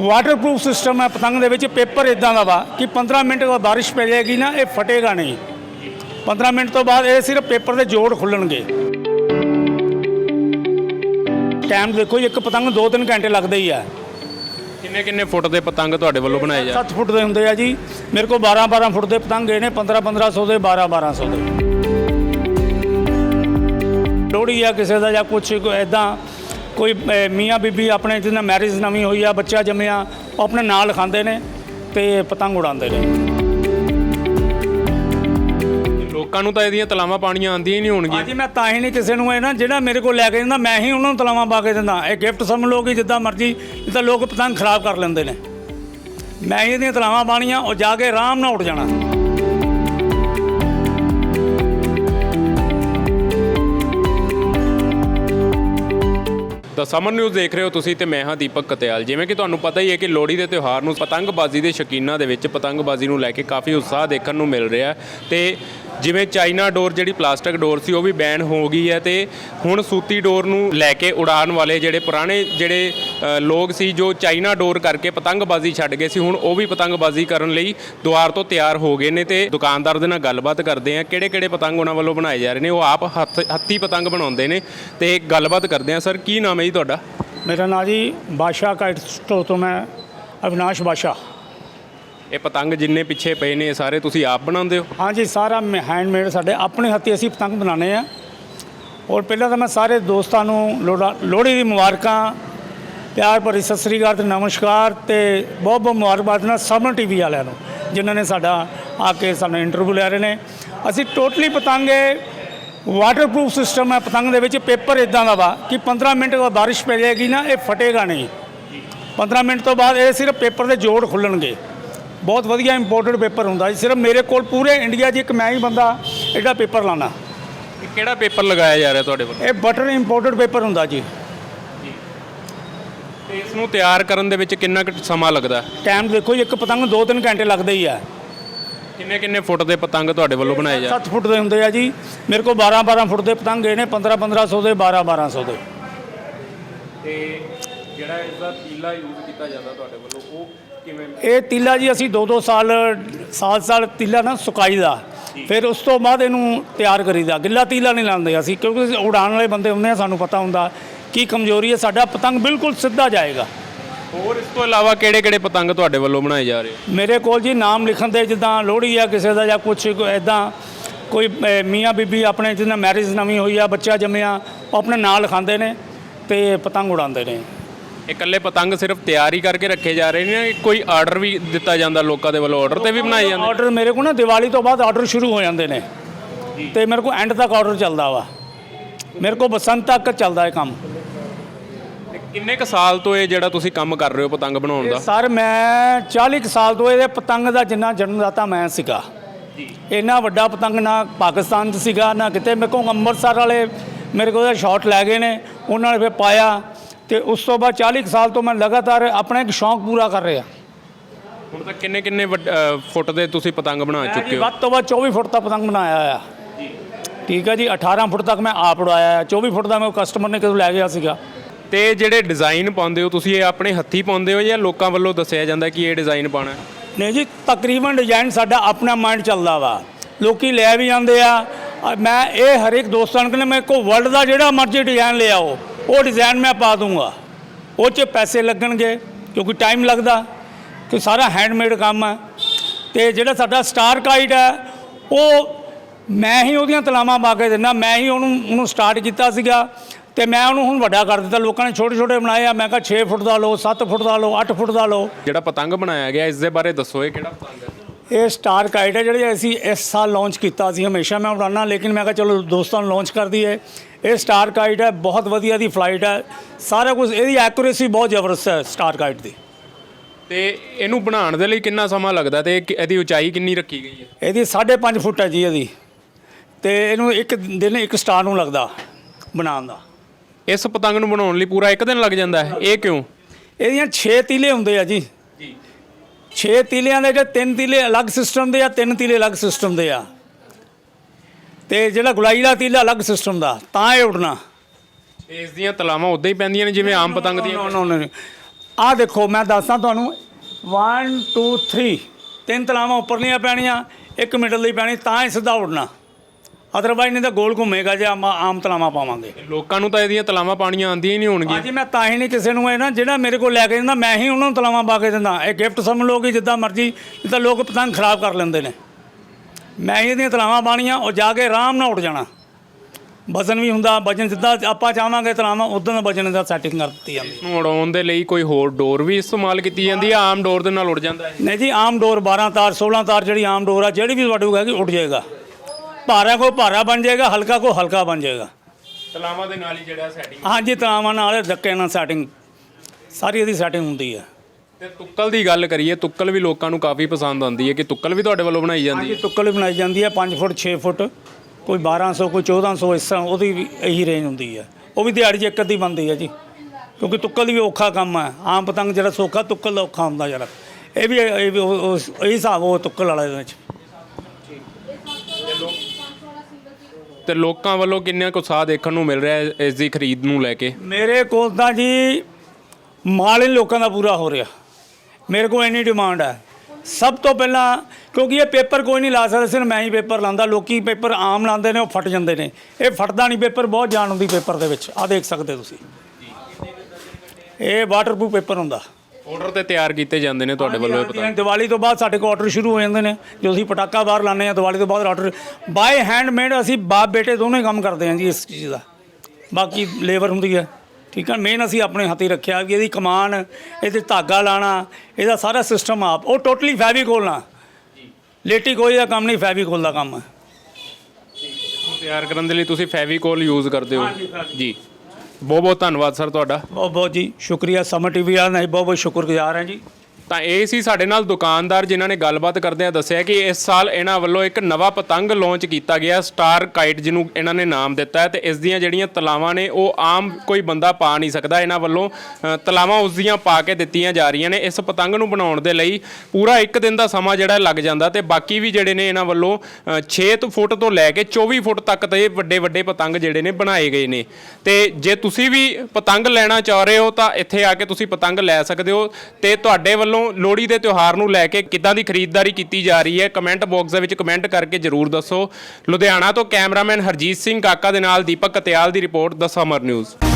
Waterproof system ਹੈ ਪਤੰਗ ਦੇ ਵਿੱਚ ਪੇਪਰ ਇਦਾਂ ਦਾ ਵਾ ਕਿ 15 ਮਿੰਟ ਬਾਅਦ ਬਾਰਿਸ਼ ਪੈ ਜਾਏਗੀ ਨਾ ਇਹ ਫਟੇਗਾ ਨਹੀਂ। 15 ਮਿੰਟ ਤੋਂ ਬਾਅਦ ਇਹ ਸਿਰਫ ਪੇਪਰ ਦੇ ਜੋੜ ਖੁੱਲਣਗੇ। ਟਾਈਮ ਦੇਖੋ ਇੱਕ ਪਤੰਗ 2-3 ਘੰਟੇ ਲੱਗਦੇ ਹੀ ਆ। ਕਿੰਨੇ ਕਿੰਨੇ ਫੁੱਟ ਦੇ ਪਤੰਗ ਤੁਹਾਡੇ ਵੱਲੋਂ ਬਣਾਏ ਜਾ 7 ਫੁੱਟ ਦੇ ਹੁੰਦੇ ਆ ਜੀ। ਮੇਰੇ ਕੋਲ 12-12 ਫੁੱਟ ਦੇ ਪਤੰਗ ਗਏ ਨੇ 15-1500 ਦੇ 12-1200 ਦੇ। ਲੋਹੜੀ ਆ ਕਿਸੇ ਦਾ ਜਾਂ ਕੁਛ ਐਦਾਂ ਕੋਈ ਅਹ, ਮੀਆਂ ਬੀਬੀ ਆਪਣੇ ਜਿਹਨਾਂ ਮੈਰਿਜ ਨਵੀਂ ਹੋਈ ਆ ਬੱਚਾ ਜੰਮਿਆ ਉਹ ਆਪਣੇ ਨਾਂ ਲਿਖਾਉਂਦੇ ਨੇ ਤੇ ਪਤੰਗ ਉਡਾਉਂਦੇ ਨੇ। ਲੋਕਾਂ ਨੂੰ ਤਾਂ ਇਹਦੀਆਂ ਤਲਾਵਾਂ ਪਾਣੀਆਂ ਆਉਂਦੀਆਂ ਹੀ ਨਹੀਂ ਹੋਣਗੀਆਂ। ਹਾਂਜੀ ਮੈਂ ਤਾਂ ਹੀ ਨਹੀਂ ਕਿਸੇ ਨੂੰ ਇਹ ਨਾ ਜਿਹੜਾ ਮੇਰੇ ਕੋਲ ਲੈ ਕੇ ਜਾਂਦਾ ਮੈਂ ਹੀ ਉਹਨਾਂ ਨੂੰ ਤਲਾਵਾਂ ਪਾ ਕੇ ਦਿੰਦਾ। ਇਹ ਗਿਫਟ ਸਮਝ ਲਓ ਕਿ ਜਿੱਦਾਂ ਮਰਜ਼ੀ ਜਿੱਦਾਂ ਲੋਕ ਪਤੰਗ ਖਰਾਬ ਕਰ ਲੈਂਦੇ ਨੇ। ਮੈਂ ਹੀ ਇਹਦੀਆਂ ਤਲਾਵਾਂ ਪਾਣੀਆਂ ਉਹ ਜਾ ਕੇ ਆਰਾਮ ਨਾਲ ਉੱਡ ਜਾਣਾ। ਤਾਂ ਸਮਰ ਨਿਊਜ਼ ਦੇਖ ਰਹੇ ਹੋ ਤੁਸੀਂ ਤੇ ਮੈਂ ਹਾਂ ਦੀਪਕ ਕਤਿਆਲ। ਜਿਵੇਂ ਕਿ ਤੁਹਾਨੂੰ ਪਤਾ ਹੀ ਹੈ ਕਿ ਲੋਹੜੀ ਦੇ ਤਿਉਹਾਰ ਨੂੰ ਪਤੰਗਬਾਜ਼ੀ ਦੇ ਸ਼ੌਕੀਨਾਂ ਦੇ ਵਿੱਚ ਪਤੰਗਬਾਜ਼ੀ ਨੂੰ ਲੈ ਕੇ ਕਾਫੀ ਉਤਸ਼ਾਹ ਦੇਖਣ ਨੂੰ ਮਿਲ ਰਿਹਾ ਹੈ ਤੇ ਜਿਵੇਂ ਚਾਈਨਾ ਡੋਰ ਜਿਹੜੀ ਪਲਾਸਟਿਕ ਡੋਰ ਸੀ, ਉਹ ਵੀ ਬੈਨ ਹੋ ਗਈ ਹੈ ਤੇ ਹੁਣ ਸੂਤੀ ਡੋਰ ਨੂੰ ਲੈ ਕੇ ਉਡਾਣ ਵਾਲੇ ਜਿਹੜੇ ਪੁਰਾਣੇ ਜਿਹੜੇ ਲੋਕ ਸੀ, ਜੋ ਚਾਈਨਾ ਡੋਰ ਕਰਕੇ ਪਤੰਗਬਾਜ਼ੀ ਛੱਡ ਗਏ ਸੀ, ਹੁਣ ਉਹ ਵੀ ਪਤੰਗਬਾਜ਼ੀ ਕਰਨ ਲਈ ਦੁਆਰ ਤੋਂ ਤਿਆਰ ਹੋ ਗਏ ਨੇ ਤੇ ਦੁਕਾਨਦਾਰ ਦੇ ਨਾਲ ਗੱਲਬਾਤ ਕਰਦੇ ਆ ਕਿਹੜੇ ਕਿਹੜੇ ਪਤੰਗ ਉਹਨਾਂ ਵੱਲੋਂ ਬਣਾਏ ਜਾ ਰਹੇ ਨੇ, ਉਹ ਆਪ ਹੱਥ, ਹੱਥੀ ਪਤੰਗ ਬਣਾਉਂਦੇ ਨੇ ਤੇ ਗੱਲਬਾਤ ਕਰਦੇ ਆ। ਸਰ, ਕੀ ਨਾਮ ਹੈ ਜੀ ਤੁਹਾਡਾ? ਮੇਰਾ ਨਾਂ ਜੀ ਬਾਦਸ਼ਾਹ ਕਾਈਟ ਸਟੋਰ ਤੋਂ ਮੈਂ ਅਵਿਨਾਸ਼ ਬਾਦਸ਼ਾਹ। ਇਹ ਪਤੰਗ ਜਿੰਨੇ ਪਿੱਛੇ ਪਏ ਨੇ, ਇਹ ਸਾਰੇ ਤੁਸੀਂ ਆਪ ਬਣਾਉਂਦੇ ਹੋ? ਹਾਂਜੀ, ਸਾਰਾ ਹੈਂਡਮੇਡ ਸਾਡੇ ਆਪਣੇ ਹੱਥੀਂ ਅਸੀਂ ਪਤੰਗ ਬਣਾਉਂਦੇ ਆ ਔਰ ਪਹਿਲਾਂ ਤਾਂ ਮੈਂ ਸਾਰੇ ਦੋਸਤਾਂ ਨੂੰ ਲੋੜਾ- ਲੋਹੜੀ ਦੀ ਮੁਬਾਰਕਾਂ, ਪਿਆਰ ਭਰੀ ਸਤਿ ਸ੍ਰੀ ਅਕਾਲ ਤੇ ਨਮਸਕਾਰ ਤੇ ਬਹੁਤ ਬਹੁਤ ਮੁਬਾਰਕਬਾਦ ਨਾਲ ਸਭਨ ਟੀਵੀ ਵਾਲਿਆਂ ਨੂੰ, ਜਿਨ੍ਹਾਂ ਨੇ ਸਾਡਾ ਆ ਕੇ ਸਾਨੂੰ ਇੰਟਰਵਿਊ ਲੈ ਰਹੇ ਨੇ। ਅਸੀਂ ਟੋਟਲੀ ਪਤੰਗ ਵਾਟਰਪ੍ਰੂਫ ਸਿਸਟਮ ਹੈ, ਪਤੰਗ ਦੇ ਵਿੱਚ ਪੇਪਰ ਇਦਾਂ ਦਾ ਵਾ ਕਿ 15 ਮਿੰਟ ਬਾਅਦ ਬਾਰਿਸ਼ ਪੈ ਜਾਏਗੀ ਨਾ, ਇਹ ਫਟੇਗਾ ਨਹੀਂ। 15 ਮਿੰਟ ਤੋਂ ਬਾਅਦ ਇਹ ਸਿਰਫ ਪੇਪਰ ਦੇ ਜੋੜ ਖੁੱਲਣਗੇ। ਬਹੁਤ ਵਧੀਆ ਇੰਪੋਰਟਡ ਪੇਪਰ ਹੁੰਦਾ ਜੀ। ਸਿਰਫ ਮੇਰੇ ਕੋਲ ਪੂਰੇ ਇੰਡੀਆ 'ਚ ਇੱਕ ਮੈਂ ਹੀ ਬੰਦਾ ਐਡਾ ਪੇਪਰ ਲਾਣਾ ਇਹ ਕਿਹੜਾ ਪੇਪਰ ਲਗਾਇਆ ਜਾ ਰਿਹਾ ਤੁਹਾਡੇ ਵੱਲੋਂ? ਇਹ ਬਟਰ ਇੰਪੋਰਟਡ ਪੇਪਰ ਹੁੰਦਾ ਜੀ। ਤੇ ਇਸ ਨੂੰ ਤਿਆਰ ਕਰਨ ਦੇ ਵਿੱਚ ਕਿੰਨਾ ਕੁ ਸਮਾਂ ਲੱਗਦਾ? ਟਾਈਮ ਦੇਖੋ ਜੀ, ਇੱਕ ਪਤੰਗ 2-3 ਘੰਟੇ ਲੱਗਦੇ ਹੀ ਆ। ਕਿੰਨੇ ਕਿੰਨੇ ਫੁੱਟ ਦੇ ਪਤੰਗ ਤੁਹਾਡੇ ਵੱਲੋਂ ਬਣਾਏ ਜਾ 7 ਫੁੱਟ ਦੇ ਹੁੰਦੇ ਆ ਜੀ। ਮੇਰੇ ਕੋਲ 12-12 ਫੁੱਟ ਦੇ ਪਤੰਗ ਗਏ ਨੇ 15-1500 ਦੇ 12-1200 ਦੇ। ਤੇ ਜਿਹੜਾ ਇਸ ਦਾ ਤੀਲਾ ਯੂਜ਼ ਕੀਤਾ ਜਾਂਦਾ ਤੁਹਾਡੇ ਵੱਲੋਂ ਉਹ ਇਹ ਤੀਲਾ ਜੀ ਅਸੀਂ 2-2 ਸਾਲ ਸਾਲ-ਸਾਲ ਤੀਲਾ ਨਾ ਸੁਕਾਈ ਦਾ। ਫਿਰ ਉਸ ਤੋਂ ਬਾਅਦ ਇਹਨੂੰ ਤਿਆਰ ਕਰੀਦਾ। ਗਿੱਲਾ ਤੀਲਾ ਨਹੀਂ ਲਾਉਂਦੇ ਅਸੀਂ ਕਿਉਂਕਿ ਉਡਾਣ ਵਾਲੇ ਬੰਦੇ ਹੁੰਦੇ ਆ ਸਾਨੂੰ ਪਤਾ ਹੁੰਦਾ ਕੀ ਕਮਜ਼ੋਰੀ ਹੈ ਸਾਡਾ ਪਤੰਗ ਬਿਲਕੁਲ ਸਿੱਧਾ ਜਾਏਗਾ। ਹੋਰ ਇਸ ਤੋਂ ਇਲਾਵਾ ਕਿਹੜੇ ਕਿਹੜੇ ਪਤੰਗ ਤੁਹਾਡੇ ਵੱਲੋਂ ਬਣਾਏ ਜਾ ਰਹੇ? ਮੇਰੇ ਕੋਲ ਜੀ ਨਾਮ ਲਿਖਣ ਦੇ ਜਿੱਦਾਂ ਲੋਹੜੀ ਆ ਕਿਸੇ ਦਾ ਜਾਂ ਕੁਛ ਐਦਾਂ ਕੋਈ ਮੀਆਂ ਬੀਬੀ ਆਪਣੇ ਜਿਹਨਾਂ ਮੈਰਿਜ ਨਵੀਂ ਹੋਈ ਆ ਬੱਚਾ ਜੰਮਿਆ ਉਹ ਆਪਣੇ ਨਾਂ ਲਿਖਾਉਂਦੇ ਨੇ ਤੇ ਪਤੰਗ ਉਡਾਉਂਦੇ ਨੇ। ਇਹ ਇਕੱਲੇ ਪਤੰਗ ਸਿਰਫ ਤਿਆਰ ਕਰਕੇ ਰੱਖੇ ਜਾ ਰਹੇ ਨੇ ਕੋਈ ਆਰਡਰ ਵੀ ਦਿੱਤਾ ਜਾਂਦਾ ਲੋਕਾਂ ਦੇ ਵੱਲੋਂ ਆਰਡਰ ਤੇ ਵੀ ਬਣਾਏ ਜਾਂਦੇ? ਆਰਡਰ ਮੇਰੇ ਕੋਲ ਨਾ ਦੀਵਾਲੀ ਤੋਂ ਬਾਅਦ ਆਰਡਰ ਸ਼ੁਰੂ ਹੋ ਜਾਂਦੇ ਨੇ। ਤੇ ਮੇਰੇ ਕੋਲ ਐਂਡ ਤੱਕ ਆਰਡਰ ਚੱਲਦਾ ਵਾ। ਮੇਰੇ ਕੋਲ ਬਸੰਤ ਤੱਕ ਚੱਲਦਾ ਹੈ ਕੰਮ। ਤੇ ਕਿੰਨੇ ਕ ਸਾਲ ਤੋਂ ਇਹ ਜਿਹੜਾ ਤੁਸੀਂ ਕੰਮ ਕਰ ਰਹੇ ਹੋ ਪਤੰਗ ਬਣਾਉਣ ਦਾ? ਸਰ ਮੈਂ 40 ਕੁ ਸਾਲ ਤੋਂ ਇਹਦੇ ਪਤੰਗ ਦਾ ਜਿੰਨਾ ਜਨਮਦਾਤਾ ਮੈਂ ਸੀਗਾ। ਜੀ। ਇੰਨਾ ਵੱਡਾ ਪਤੰਗ ਨਾ ਪਾਕਿਸਤਾਨ 'ਚ ਸੀਗਾ ਨਾ ਕਿਤੇ। ਮੇਰੇ ਕੋਲ ਅੰਮ੍ਰਿਤਸਰ ਵਾਲੇ ਮੇਰੇ ਕੋਲ ਸ਼ਾਟ ਲੈ ਗਏ ਨੇ। ਉਹਨਾਂ ਨੇ ਫਿਰ ਪਾਇਆ। ਤੇ ਉਸ ਤੋਂ ਬਾਅਦ 40 ਕੁ ਸਾਲ ਤੋਂ ਮੈਂ ਲਗਾਤਾਰ ਆਪਣਾ ਇੱਕ ਸ਼ੌਂਕ ਪੂਰਾ ਕਰ ਰਿਹਾ। ਹੁਣ ਤੱਕ ਕਿੰਨੇ ਕਿੰਨੇ ਫੁੱਟ ਦੇ ਤੁਸੀਂ ਪਤੰਗ ਬਣਾ ਚੁੱਕੇ ਹੋ? ਵੱਧ ਤੋਂ ਵੱਧ 24 ਫੁੱਟ ਦਾ ਪਤੰਗ ਬਣਾਇਆ ਆ ਠੀਕ ਹੈ ਜੀ 18 ਫੁੱਟ ਤੱਕ ਮੈਂ ਆਪ ਉਡਾਇਆ ਆ 24 ਫੁੱਟ ਦਾ ਮੈਂ ਕਸਟਮਰ ਨੇ ਕਦੋਂ ਲੈ ਗਿਆ ਸੀਗਾ। ਤੇ ਜਿਹੜੇ ਡਿਜ਼ਾਈਨ ਪਾਉਂਦੇ ਹੋ ਤੁਸੀਂ ਇਹ ਆਪਣੇ ਹੱਥੀ ਪਾਉਂਦੇ ਹੋ ਜਾਂ ਲੋਕਾਂ ਵੱਲੋਂ ਦੱਸਿਆ ਜਾਂਦਾ ਕਿ ਇਹ ਡਿਜ਼ਾਈਨ ਪਾਉਣਾ? ਹੈ ਨਹੀਂ ਜੀ ਤਕਰੀਬਨ ਡਿਜ਼ਾਈਨ ਸਾਡਾ ਆਪਣਾ ਮਾਈਂਡ ਚੱਲਦਾ ਵਾ। ਲੋਕੀ ਲੈ ਵੀ ਜਾਂਦੇ ਆ। ਮੈਂ ਇਹ ਹਰ ਇੱਕ ਦੋਸਤਾਂ ਨੂੰ ਕਹਿੰਦਾ ਮੈਂ ਕੋ ਵਰਲਡ ਦਾ ਜਿਹੜਾ ਮਰਜ਼ੀ ਡਿਜ਼ਾਈਨ ਲੈ ਆਓ। ਉਹ ਡਿਜ਼ਾਈਨ ਮੈਂ ਪਾ ਦੂੰਗਾ ਉਹ 'ਚ ਪੈਸੇ ਲੱਗਣਗੇ, ਕਿਉਂਕਿ ਟਾਈਮ ਲੱਗਦਾ, ਕਿ ਸਾਰਾ ਹੈਂਡਮੇਡ ਕੰਮ ਹੈ। ਤੇ ਜਿਹੜਾ ਸਾਡਾ ਸਟਾਰ ਕਾਈਟ ਹੈ, ਉਹ ਮੈਂ ਹੀ ਉਹਦੀਆਂ ਤਲਾਵਾਂ ਪਾ ਕੇ ਦਿੰਦਾ। ਮੈਂ ਹੀ ਉਹਨੂੰ ਉਹਨੂੰ ਸਟਾਰਟ ਕੀਤਾ ਸੀਗਾ। ਤੇ ਮੈਂ ਉਹਨੂੰ ਹੁਣ ਵੱਡਾ ਕਰ ਦਿੱਤਾ। ਲੋਕਾਂ ਨੇ ਛੋਟੇ ਛੋਟੇ ਬਣਾਏ ਆ। ਮੈਂ ਕਿਹਾ 6 ਫੁੱਟ ਦਾ ਲਓ 7 ਫੁੱਟ ਦਾ ਲਓ 8 ਫੁੱਟ ਦਾ ਲਓ। ਜਿਹੜਾ ਪਤੰਗ ਬਣਾਇਆ ਗਿਆ, ਇਸ ਦੇ ਬਾਰੇ ਦੱਸੋ, ਇਹ ਕਿਹੜਾ ਪਤੰਗ ਹੈ? ਇਹ ਸਟਾਰ ਕਾਈਟ ਹੈ ਜਿਹੜੀ ਅਸੀਂ ਇਸ ਸਾਲ ਲਾਂਚ ਕੀਤਾ ਸੀ ਹਮੇਸ਼ਾ ਮੈਂ ਉਡਾਉਣਾ ਲੇਕਿਨ ਮੈਂ ਕਿਹਾ ਚਲੋ ਦੋਸਤਾਂ ਨੂੰ ਲਾਂਚ ਕਰ ਦਈਏ ਇਹ ਸਟਾਰ ਕਾਈਟ ਹੈ ਬਹੁਤ ਵਧੀਆ ਦੀ ਫਲਾਈਟ ਹੈ। ਸਾਰਾ ਕੁਝ ਇਹਦੀ ਐਕੂਰੇਸੀ ਬਹੁਤ ਜ਼ਬਰਦਸਤ ਹੈ ਸਟਾਰ ਕਾਈਟ ਦੀ। ਤੇ ਇਹਨੂੰ ਬਣਾਉਣ ਦੇ ਲਈ ਕਿੰਨਾ ਸਮਾਂ ਲੱਗਦਾ ਤੇ ਇਹ ਇਹਦੀ ਉਚਾਈ ਕਿੰਨੀ ਰੱਖੀ ਗਈ ਹੈ? ਇਹਦੀ 5.5 ਫੁੱਟ ਹੈ ਜੀ ਇਹਦੀ। ਤੇ ਇਹਨੂੰ ਇੱਕ ਦਿਨ ਇੱਕ ਸਟਾਰ ਨੂੰ ਲੱਗਦਾ ਬਣਾਉਣ ਦਾ। ਇਸ ਪਤੰਗ ਨੂੰ ਬਣਾਉਣ ਲਈ ਪੂਰਾ ਇੱਕ ਦਿਨ ਲੱਗ ਜਾਂਦਾ ਹੈ ਇਹ ਕਿਉਂ? ਇਹਦੀਆਂ 6 ਤੀਲੇ ਹੁੰਦੇ ਆ ਜੀ। ਜੀ। 6 ਤੀਲਿਆਂ ਦੇ ਜਿਹੜੇ ਤਿੰਨ ਤੀਲੇ ਅਲੱਗ ਸਿਸਟਮ ਦੇ ਆ ਤਿੰਨ ਤੀਲੇ ਅਲੱਗ ਸਿਸਟਮ ਦੇ ਆ। ਤੇ ਜਿਹੜਾ ਗੁਲਾਈ ਦਾ ਤੀਲਾ ਅਲੱਗ ਸਿਸਟਮ ਦਾ ਤਾਂ ਇਹ ਉਡਣਾ। ਇਸ ਦੀਆਂ ਤਲਾਵਾਂ ਉਦਾਂ ਹੀ ਪੈਂਦੀਆਂ ਨੇ ਜਿਵੇਂ ਆਮ ਪਤੰਗ ਦੀਆਂ। ਨੋ ਨੋ ਨੋ ਆਹ ਦੇਖੋ ਮੈਂ ਦੱਸਦਾ ਤੁਹਾਨੂੰ 1 2 3 ਤਿੰਨ ਤਲਾਵਾਂ ਉੱਪਰਲੀਆਂ ਪੈਣੀਆਂ ਇੱਕ ਮਿਡਲ ਦੀ ਪੈਣੀ ਤਾਂ ਹੀ ਸਿੱਧਾ ਉੱਡਣਾ। ਅਦਰਵਾਈਜ਼ ਨਹੀਂ ਤਾਂ ਗੋਲ ਘੁੰਮੇਗਾ ਜੇ ਆਮ ਆਮ ਤਲਾਵਾਂ ਪਾਵਾਂਗੇ। ਲੋਕਾਂ ਨੂੰ ਤਾਂ ਇਹਦੀਆਂ ਤਲਾਵਾਂ ਪਾਣੀਆਂ ਆਉਂਦੀਆਂ ਹੀ ਨਹੀਂ ਹੋਣਗੀਆਂ। ਹਾਂਜੀ ਮੈਂ ਤਾਂ ਹੀ ਨਹੀਂ ਕਿਸੇ ਨੂੰ ਇਹ ਨਾ ਜਿਹੜਾ ਮੇਰੇ ਕੋਲ ਲੈ ਕੇ ਜਾਂਦਾ ਮੈਂ ਹੀ ਉਹਨਾਂ ਨੂੰ ਤਲਾਵਾਂ ਪਾ ਕੇ ਦਿੰਦਾ। ਇਹ ਗਿਫਟ ਸਮਝ ਲਓ ਕਿ ਜਿੱਦਾਂ ਮਰਜ਼ੀ ਜਿੱਦਾਂ ਲੋਕ ਪਤੰਗ ਖਰਾਬ ਕਰ ਲੈਂਦੇ ਨੇ। ਮੈਂ ਹੀ ਇਹਦੀਆਂ ਤਲਾਵਾਂ ਪਾਣੀਆਂ ਉਹ ਜਾ ਕੇ ਆਰਾਮ ਨਾਲ ਉੱਡ ਜਾਣਾ। ਵਜ਼ਨ ਵੀ ਹੁੰਦਾ ਵਜ਼ਨ ਜਿੱਦਾਂ ਆਪਾਂ ਚਾਹਾਂਗੇ ਤਲਾਵਾਂ ਉਦੋਂ ਦਾ ਵਜ਼ਨ ਦਾ ਸੈਟਿੰਗ ਕਰ ਦਿੱਤੀ ਜਾਂਦੀ। ਨੂੰ ਉਡਾਉਣ ਦੇ ਲਈ ਕੋਈ ਹੋਰ ਡੋਰ ਵੀ ਇਸਤੇਮਾਲ ਕੀਤੀ ਜਾਂਦੀ ਆਮ ਡੋਰ ਦੇ ਨਾਲ ਉੜ ਜਾਂਦਾ ਹੈ ਨਹੀਂ ਜੀ ਆਮ ਡੋਰ 12 ਤਾਰ 16 ਤਾਰ ਜਿਹੜੀ ਆਮ ਡੋਰ ਆ ਜਿਹੜੀ ਵੀ ਤੁਹਾਡੇ ਕੋਲ ਹੈਗੀ ਉੱਡ ਜਾਏਗਾ। ਭਾਰਾ ਕੋ ਭਾਰਾ ਬਣ ਜਾਏਗਾ ਹਲਕਾ ਕੋ ਹਲਕਾ ਬਣ ਜਾਏਗਾ। ਤਲਾਵਾਂ ਦੇ ਨਾਲ ਹੀ ਜਿਹੜਾ ਸੈਟਿੰਗ ਹਾਂਜੀ ਤਲਾਵਾਂ ਨਾਲ ਧੱਕੇ ਨਾਲ ਸੈਟਿੰਗ ਸਾਰੀ ਇਹਦੀ ਸੈਟਿੰਗ ਹੁੰਦੀ ਹੈ ਤੇ ਤੁੱਕਲ ਦੀ ਗੱਲ ਕਰੀਏ ਤੁੱਕਲ ਵੀ ਲੋਕਾਂ ਨੂੰ ਕਾਫੀ ਪਸੰਦ ਆਉਂਦੀ ਹੈ ਕਿ ਤੁੱਕਲ ਵੀ ਤੁਹਾਡੇ ਵੱਲੋਂ ਬਣਾਈ ਜਾਂਦੀ ਹਾਂਜੀ ਤੁੱਕਲ ਵੀ ਬਣਾਈ ਜਾਂਦੀ ਹੈ 5 ਫੁੱਟ 6 ਫੁੱਟ ਕੋਈ 1200 ਕੋਈ 1400 ਇਸ ਤਰ੍ਹਾਂ ਉਹਦੀ ਵੀ ਇਹੀ ਰੇਂਜ ਹੁੰਦੀ ਹੈ। ਉਹ ਵੀ ਦਿਹਾੜੀ 'ਚ ਇੱਕ ਅੱਧੀ ਬਣਦੀ ਹੈ ਜੀ ਕਿਉਂਕਿ ਤੁੱਕਲ ਵੀ ਔਖਾ ਕੰਮ ਹੈ। ਆਮ ਪਤੰਗ ਜਿਹੜਾ ਸੌਖਾ ਤੁੱਕਲ ਦਾ ਔਖਾ ਹੁੰਦਾ ਜਰਾ ਇਹ ਵੀ ਇਹ ਵੀ ਉਹ- ਉਸ ਇਹ ਹਿਸਾਬ ਉਹ ਤੁੱਕਲ ਵਾਲੇ ਦੇ ਵਿੱਚ। ਤੇ ਲੋਕਾਂ ਵੱਲੋਂ ਕਿੰਨਾ ਕੁ ਉਤਸ਼ਾਹ ਦੇਖਣ ਨੂੰ ਮਿਲ ਰਿਹਾ ਹੈ ਇਸ ਦੀ ਖਰੀਦ ਨੂੰ ਲੈ ਕੇ? ਮੇਰੇ ਕੋਲ ਤਾਂ ਜੀ ਮਾਲ ਹੀ ਲੋਕਾਂ ਦਾ ਪੂਰਾ ਹੋ ਰਿਹਾ। ਮੇਰੇ ਕੋਲ ਇੰਨੀ ਡਿਮਾਂਡ ਹੈ। ਸਭ ਤੋਂ ਪਹਿਲਾਂ ਕਿਉਂਕਿ ਇਹ ਪੇਪਰ ਕੋਈ ਨਹੀਂ ਲਾ ਸਕਦਾ, ਸਿਰਫ ਮੈਂ ਹੀ ਪੇਪਰ ਲਾਂਦਾ ਲੋਕੀ ਪੇਪਰ ਆਮ ਲਾਉਂਦੇ ਨੇ, ਉਹ ਫਟ ਜਾਂਦੇ ਨੇ। ਇਹ ਫਟਦਾ ਨਹੀਂ ਪੇਪਰ, ਬਹੁਤ ਜਾਨ ਹੁੰਦੀ ਪੇਪਰ ਦੇ ਵਿੱਚ। ਆ ਦੇਖ ਸਕਦੇ ਤੁਸੀਂ। ਇਹ ਵਾਟਰਪ੍ਰੂਫ ਪੇਪਰ ਹੁੰਦਾ। ਆਰਡਰ ਤੇ ਤਿਆਰ ਕੀਤੇ ਜਾਂਦੇ ਨੇ ਤੁਹਾਡੇ ਵੱਲੋਂ ਇਹ ਪਤਾ ਹਾਂਜੀ, ਦੀਵਾਲੀ ਤੋਂ ਬਾਅਦ ਸਾਡੇ ਕੋਲ ਆਰਡਰ ਸ਼ੁਰੂ ਹੋ ਜਾਂਦੇ ਨੇ ਜੋ ਅਸੀਂ ਪਟਾਕਾ ਬਾਹਰ ਲਾਉਂਦੇ ਹਾਂ ਦੀਵਾਲੀ ਤੋਂ ਬਾਅਦ ਆਰਡਰ ਬਾਏ ਹੈਂਡਮੇਡ ਅਸੀਂ ਬਾਪ ਬੇਟੇ ਦੋਨੋਂ ਹੀ ਕੰਮ ਕਰਦੇ ਹਾਂ ਜੀ ਇਸ ਚੀਜ਼ ਦਾ। ਬਾਕੀ ਲੇਬਰ ਹੁੰਦੀ ਹੈ ਠੀਕ ਹੈ ਮੇਨ ਅਸੀਂ ਆਪਣੇ ਹੱਥੀ ਰੱਖਿਆ ਵੀ ਇਹਦੀ ਕਮਾਨ ਇਹਦੇ ਧਾਗਾ ਲਾਣਾ ਇਹਦਾ ਸਾਰਾ ਸਿਸਟਮ ਆਪ ਉਹ ਟੋਟਲੀ ਫੈਵੀਕੋਲ ਨਾਲ। ਲੇਟੀ ਕੋਈ ਦਾ ਕੰਮ ਨਹੀਂ ਫੈਵੀਕੋਲ ਦਾ ਕੰਮ। ਹੈ ਤਿਆਰ ਕਰਨ ਦੇ ਲਈ ਤੁਸੀਂ ਫੈਵੀਕੋਲ ਯੂਜ਼ ਕਰਦੇ ਹੋ। ਜੀ। ਬਹੁਤ ਬਹੁਤ ਧੰਨਵਾਦ ਸਰ ਤੁਹਾਡਾ। ਬਹੁਤ ਬਹੁਤ ਜੀ, ਸ਼ੁਕਰੀਆ। ਸਮਰ ਟੀਵੀ ਵਾਲਿਆਂ ਦਾ ਜੀ ਬਹੁਤ ਬਹੁਤ ਸ਼ੁਕਰਗੁਜ਼ਾਰ ਹਾਂ ਜੀ। ਤਾਂ ਇਹ ਸੀ ਸਾਡੇ ਨਾਲ ਦੁਕਾਨਦਾਰ ਜਿਨ੍ਹਾਂ ਨੇ ਗੱਲਬਾਤ ਕਰਦਿਆਂ ਦੱਸਿਆ ਕਿ ਇਸ ਸਾਲ ਇਹਨਾਂ ਵੱਲੋਂ ਇੱਕ ਨਵਾਂ ਪਤੰਗ ਲਾਂਚ ਕੀਤਾ ਗਿਆ ਸਟਾਰ ਕਾਈਟ ਜਿਹਨੂੰ ਇਹਨਾਂ ਨੇ ਨਾਮ ਦਿੱਤਾ ਹੈ ਤੇ ਇਸ ਦੀਆਂ ਜਿਹੜੀਆਂ ਤਲਾਵਾਂ ਨੇ ਉਹ ਆਮ ਕੋਈ ਬੰਦਾ ਪਾ ਨਹੀਂ ਸਕਦਾ। ਇਹਨਾਂ ਵੱਲੋਂ ਤਲਾਵਾਂ ਉਸ ਦੀਆਂ ਪਾ ਕੇ ਦਿੱਤੀਆਂ ਜਾ ਰਹੀਆਂ ਨੇ। ਇਸ ਪਤੰਗ ਨੂੰ ਬਣਾਉਣ ਦੇ ਲਈ ਪੂਰਾ ਇੱਕ ਦਿਨ ਦਾ ਸਮਾਂ ਜਿਹੜਾ ਲੱਗ ਜਾਂਦਾ ਤੇ ਬਾਕੀ ਵੀ ਜਿਹੜੇ ਨੇ ਇਹਨਾਂ ਵੱਲੋਂ ਅ, 6 ਫੁੱਟ ਤੋਂ ਲੈ ਕੇ 24 ਫੁੱਟ ਤੱਕ ਦੇ ਵੱਡੇ ਵੱਡੇ ਪਤੰਗ ਜਿਹੜੇ ਨੇ ਬਣਾਏ ਗਏ ਨੇ। ਤੇ ਜੇ ਤੁਸੀਂ ਵੀ ਪਤੰਗ ਲੈਣਾ ਚਾਹ ਰਹੇ ਹੋ ਤਾਂ ਇੱਥੇ ਆ ਕੇ ਤੁਸੀਂ ਪਤੰਗ ਲੈ ਸਕਦੇ ਹੋ ਤੇ ਤੁਹਾਡੇ ਵੱਲੋਂ ਲੋਹੜੀ ਦੇ ਤਿਉਹਾਰ ਨੂੰ ਲੈ ਕੇ ਕਿੱਦਾਂ ਦੀ ਖਰੀਦਦਾਰੀ ਕੀਤੀ ਜਾ ਰਹੀ ਹੈ ਕਮੈਂਟ ਬਾਕਸ ਦੇ ਵਿੱਚ ਕਮੈਂਟ ਕਰਕੇ ਜਰੂਰ ਦੱਸੋ। ਲੁਧਿਆਣਾ ਤੋਂ ਕੈਮਰਾਮੈਨ ਹਰਜੀਤ ਸਿੰਘ ਕਾਕਾ ਦੇ ਨਾਲ ਦੀਪਕ ਕਤਿਆਲ ਦੀ ਰਿਪੋਰਟ, ਦਾ ਸਮਰ ਨਿਊਜ਼।